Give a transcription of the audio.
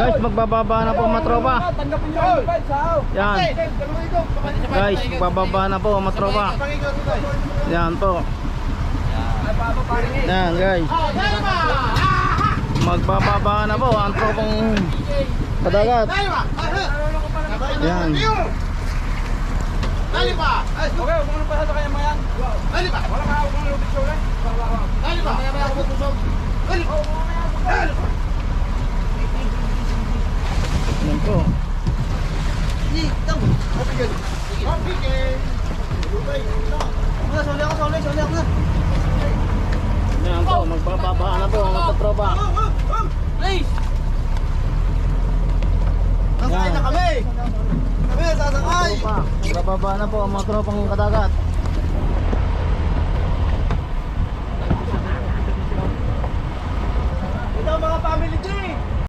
Guys, magbababa na po mga tropa. Yan. Guys, magbababa na po mga tropa. Yan po. Yan guys. Magbababa na po ang tropang kadagat. Yan. Dali pa! Okay, huwag mo pa sa kanya mayan. Dali pa! Wala ka, huwag mo nang lubit show eh. Dali pa! Ako putusog. Dali! Dali pa! Yan po. Mapigil. Mapigil. Lutay. Muna, suli ako, suli, suli ako na. Yan po, magbababa na po mga katropa. Please! Nasakay na kami! Kami sasakay! Tropa, magbababa na po ang mga tropang kadagat. Ito mga family G!